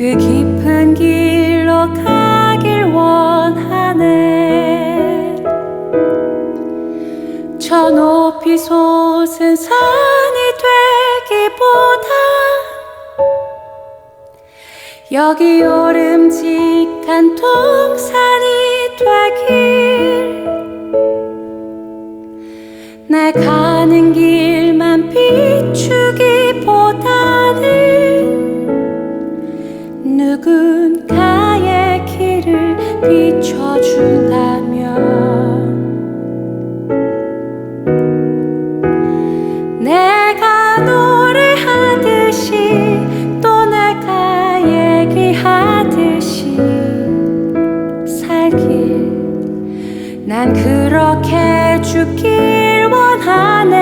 그 깊은 길로 가길 원하네. 저 높이 솟은 산이 되기보다 여기 오름직한 동산 난 그렇게 죽길 원하네.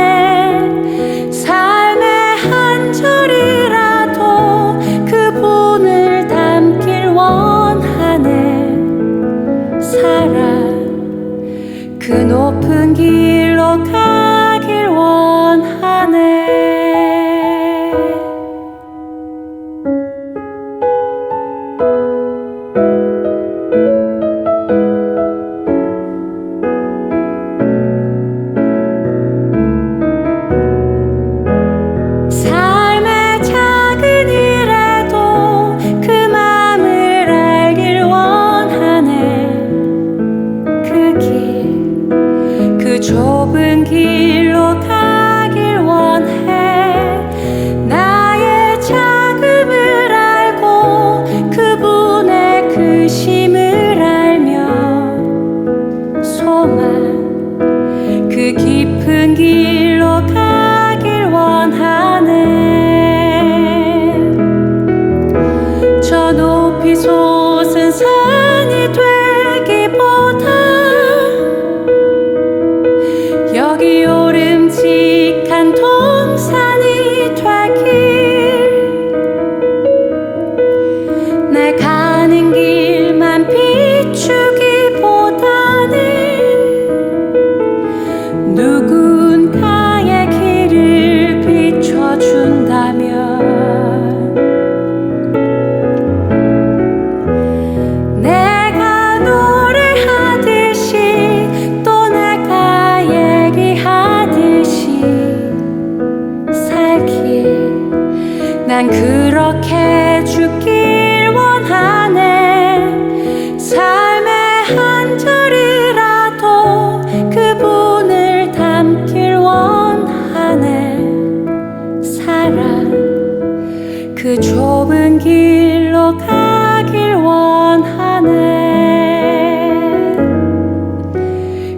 삶의 한 절이라도 그분을 담길 원하네. 사랑 그 높은 길로 가길 원하네 난 그렇게 죽길 원하네. 삶의 한 절이라도 그분을 담길 원하네. 사랑 그 좁은 길로 가길 원하네.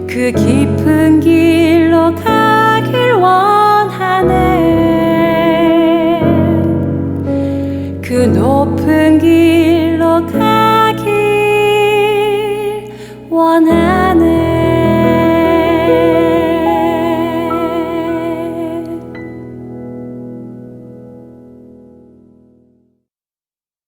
그 깊은 길로 가길 원하네 그 높은 길로 가길 원하네